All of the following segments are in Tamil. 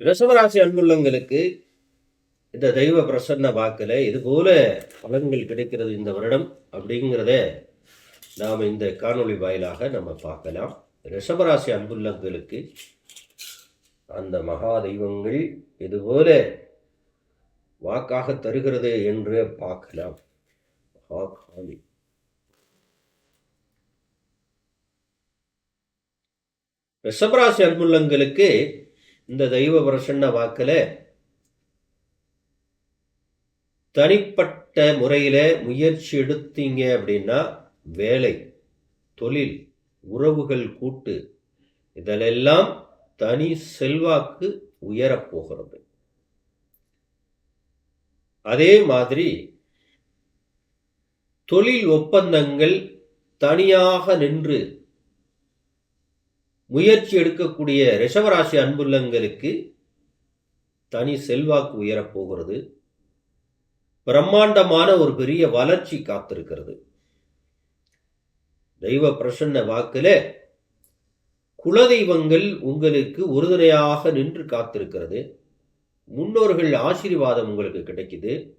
ரிஷபராசி அன்புள்ளங்களுக்கு இந்த தெய்வ பிரசன்ன வாக்கில் இது போல பலன்கள் கிடைக்கிறது இந்த வருடம் அப்படிங்கிறத நாம் இந்த காணொளி வாயிலாக நம்ம பார்க்கலாம். ரிஷபராசி அன்புள்ளங்களுக்கு அந்த மகா தெய்வங்கள் இதுபோல வாக்காக தருகிறது என்று பார்க்கலாம். மகாகாளி ரிஷபராசி அன்புள்ளங்களுக்கு இந்த தெய்வ பிரசன்ன வாக்கில் தனிப்பட்ட முறையில் முயற்சி எடுத்தீங்க அப்படின்னா வேலை தொழில் உறவுகள் கூட்டு இதிலெல்லாம் தனி செல்வாக்கு உயரப்போகிறது அதே மாதிரி தொழில் ஒப்பந்தங்கள் தனியாக நின்று முயற்சி எடுக்கக்கூடிய ரிஷவராசி அன்புள்ளங்களுக்கு தனி செல்வாக்கு உயரப்போகிறது. பிரம்மாண்டமான ஒரு பெரிய வளர்ச்சி காத்திருக்கிறது. தெய்வ பிரசன்ன வாக்குல குலதெய்வங்கள் உங்களுக்கு உறுதுணையாக நின்று காத்திருக்கிறது. முன்னோர்கள் ஆசீர்வாதம் உங்களுக்கு கிடைக்குது.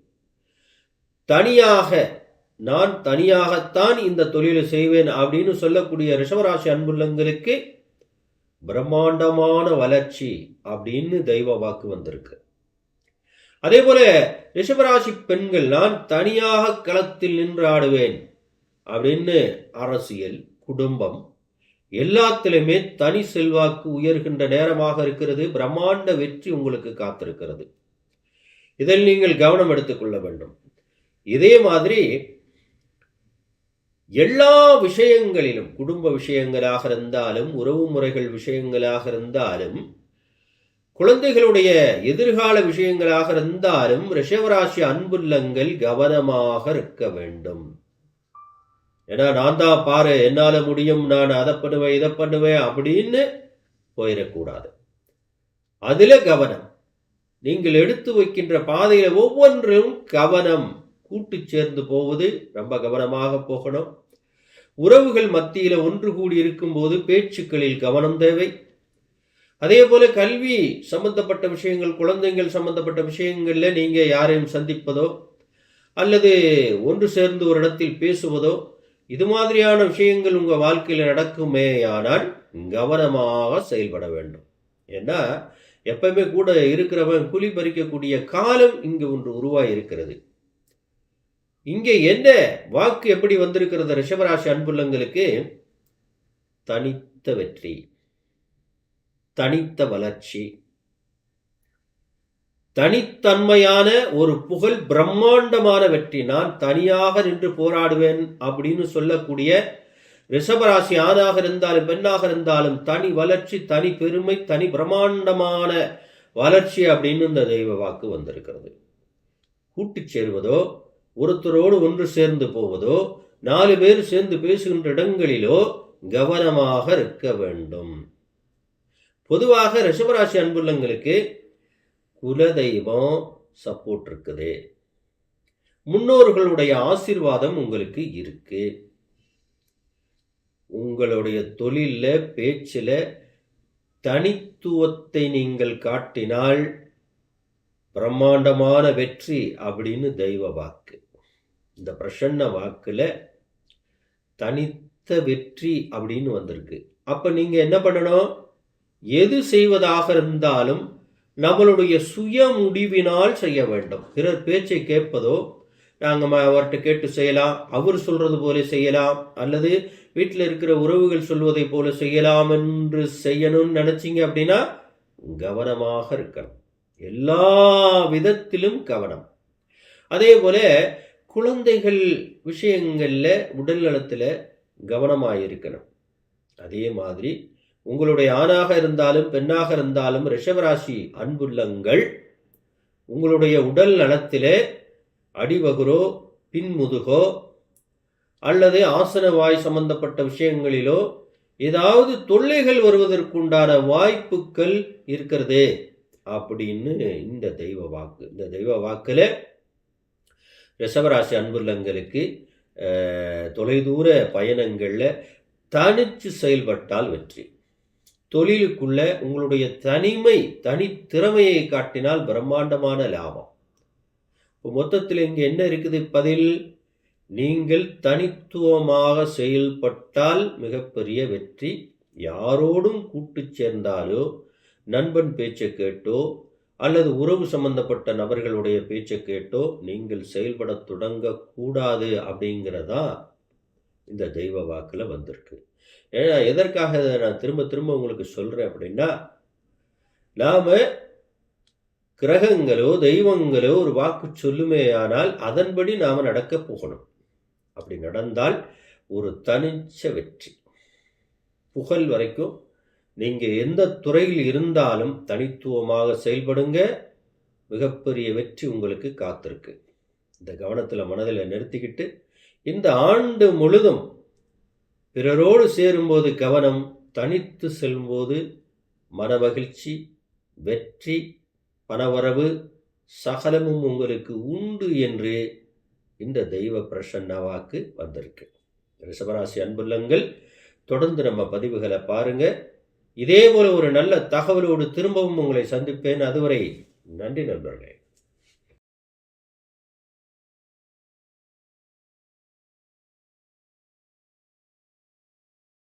தனியாக நான் தனியாகத்தான் இந்த தொழிலை செய்வேன் அப்படின்னு சொல்லக்கூடிய ரிஷவராசி அன்புள்ளங்களுக்கு பிரம்மாண்டமான வளர்ச்சி அப்படின்னு தெய்வ வாக்கு வந்திருக்கு. அதே போல ரிஷபராசி பெண்கள் நான் தனியாக களத்தில் நின்று ஆடுவேன் அப்படின்னு அரசியல் குடும்பம் எல்லாத்திலுமே தனி செல்வாக்கு உயர்கின்ற நேரமாக இருக்கிறது. பிரம்மாண்ட வெற்றி உங்களுக்கு காத்திருக்கிறது. இதில் நீங்கள் கவனம் எடுத்துக்கொள்ள வேண்டும். இதே மாதிரி எல்லா விஷயங்களிலும் குடும்ப விஷயங்களாக இருந்தாலும் உறவு முறைகள் விஷயங்களாக இருந்தாலும் குழந்தைகளுடைய எதிர்கால விஷயங்களாக இருந்தாலும் ரிஷவராசி அன்புள்ளங்கள் கவனமாக இருக்க வேண்டும். ஏன்னா நான் தான் பாரு என்னால முடியும் நான் அதை பண்ணுவேன் இதை பண்ணுவேன் அப்படின்னு போயிடக்கூடாது. அதுல கவனம். நீங்கள் எடுத்து வைக்கின்ற பாதையில ஒவ்வொன்றும் கவனம். கூட்டு சேர்ந்து போவது ரொம்ப கவனமாக போகணும். உறவுகள் மத்தியில ஒன்று கூடி இருக்கும்போது பேச்சுக்களில் கவனம் தேவை. அதே போல கல்வி சம்பந்தப்பட்ட விஷயங்கள் குழந்தைகள் சம்பந்தப்பட்ட விஷயங்கள்ல நீங்க யாரையும் சந்திப்பதோ அல்லது ஒன்று சேர்ந்து ஒரு இடத்தில் பேசுவதோ இது மாதிரியான விஷயங்கள் உங்க வாழ்க்கையில் நடக்குமேயானால் கவனமாக செயல்பட வேண்டும். ஏன்னா எப்பவுமே கூட இருக்கிறவன் குழி பறிக்கக்கூடிய காலம் இங்கு ஒன்று உருவாகி இருக்கிறது இங்கே என்ன? வாக்கு எப்படி வந்திருக்கிறது ரிஷபராசி அன்புள்ளங்களுக்கு? தனித்த வெற்றி தனித்த வளர்ச்சி தனித்தன்மையான ஒரு புகழ் பிரம்மாண்டமான வெற்றி. நான் தனியாக நின்று போராடுவேன் அப்படின்னு சொல்லக்கூடிய ரிஷபராசி ஆணாக இருந்தாலும் பெண்ணாக இருந்தாலும் தனி வளர்ச்சி தனி பெருமை தனி பிரம்மாண்டமான வளர்ச்சி அப்படின்னு இந்த தெய்வ வாக்கு வந்திருக்கிறது. கூட்டிச் சேர்வதோ ஒருத்தரோடு ஒன்று சேர்ந்து போவதோ நாலு பேர் சேர்ந்து பேசுகின்ற இடங்களிலோ கவனமாக இருக்க வேண்டும். பொதுவாக ரிஷபராசி அன்புள்ளங்களுக்கு குலதெய்வம் சப்போர்ட் இருக்குது. முன்னோர்களுடைய ஆசீர்வாதம் உங்களுக்கு இருக்கு. உங்களுடைய தொழிலில் பேச்சில் தனித்துவத்தை நீங்கள் காட்டினால் பிரம்மாண்டமான வெற்றி அப்படின்னு தெய்வ வாக்கு. இந்த பிரசன்ன வாக்கில் தனித்த வெற்றி அப்படின்னு வந்திருக்கு. அப்போ நீங்கள் என்ன பண்ணணும்? எது செய்வதாக இருந்தாலும் நம்மளுடைய சுய முடிவினால் செய்ய வேண்டும். பிறர் பேச்சை கேட்பதோ நாங்கள் அவர்கிட்ட கேட்டு செய்யலாம் அவர் சொல்றது போல செய்யலாம் அல்லது வீட்டில் இருக்கிற உறவுகள் சொல்வதை போல செய்யலாம் என்று செய்யணும்னு நினச்சிங்க அப்படின்னா கவனமாக இருக்கணும். எல்லா விதத்திலும் கவனம். அதே போல குழந்தைகள் விஷயங்களில் உடல் நலத்தில் கவனமாக இருக்கணும். அதே மாதிரி உங்களுடைய ஆணாக இருந்தாலும் பெண்ணாக இருந்தாலும் ரிஷபராசி அன்புள்ளங்கள் உங்களுடைய உடல் நலத்தில் அடிவகுரோ பின்முதுகோ அல்லது ஆசன வாய் சம்பந்தப்பட்ட விஷயங்களிலோ ஏதாவது தொல்லைகள் வருவதற்குண்டான வாய்ப்புகள் இருக்கிறது அப்படின்னு இந்த தெய்வ வாக்கு. இந்த தெய்வ வாக்கில் ரிஷபராசி அன்புள்ளங்களுக்கு தொலைதூர பயணங்களில் தனித்து செயல்பட்டால் வெற்றி. தொழிலுக்குள்ள உங்களுடைய தனிமை தனித்திறமையை காட்டினால் பிரம்மாண்டமான லாபம். இப்போ மொத்தத்தில் இங்கே என்ன இருக்குது பதில்? நீங்கள் தனித்துவமாக செயல்பட்டால் மிகப்பெரிய வெற்றி. யாரோடும் கூட்டு சேர்ந்தாலோ நண்பன் பேச்சை கேட்டோ அல்லது உறவு சம்பந்தப்பட்ட நபர்களுடைய பேச்சை கேட்டோ நீங்கள் செயல்பட தொடங்கக்கூடாது அப்படிங்கிறதா இந்த தெய்வ வாக்கில் வந்திருக்கு. ஏன்னா எதற்காக இதை நான் திரும்ப திரும்ப உங்களுக்கு சொல்கிறேன் அப்படின்னா நாம் கிரகங்களோ தெய்வங்களோ ஒரு வாக்கு சொல்லுமே ஆனால் அதன்படி நாம் நடக்க போகணும். அப்படி நடந்தால் ஒரு தனிச்ச வெற்றி. புகழ் வரைக்கும் நீங்கள் எந்த துறையில் இருந்தாலும் தனித்துவமாக செயல்படுங்க. மிகப்பெரிய வெற்றி உங்களுக்கு காத்திருக்கு. இந்த கவனத்தில் மனதில் நிறுத்திக்கிட்டு இந்த ஆண்டு முழுதும் பிறரோடு சேரும்போது கவனம் தனித்து செல்லும்போது மனமகிழ்ச்சி வெற்றி பணவரவு சகலமும் உங்களுக்கு உண்டு என்று இந்த தெய்வ பிரசன்ன வாக்கு வந்திருக்கு. ரிஷபராசி அன்புள்ளங்கள் தொடர்ந்து நம்ம பதிவுகளை பாருங்கள் இதே போல ஒரு நல்ல தகவலோடு திரும்பவும் உங்களை சந்திப்பேன். அதுவரை நன்றி நண்பர்களே.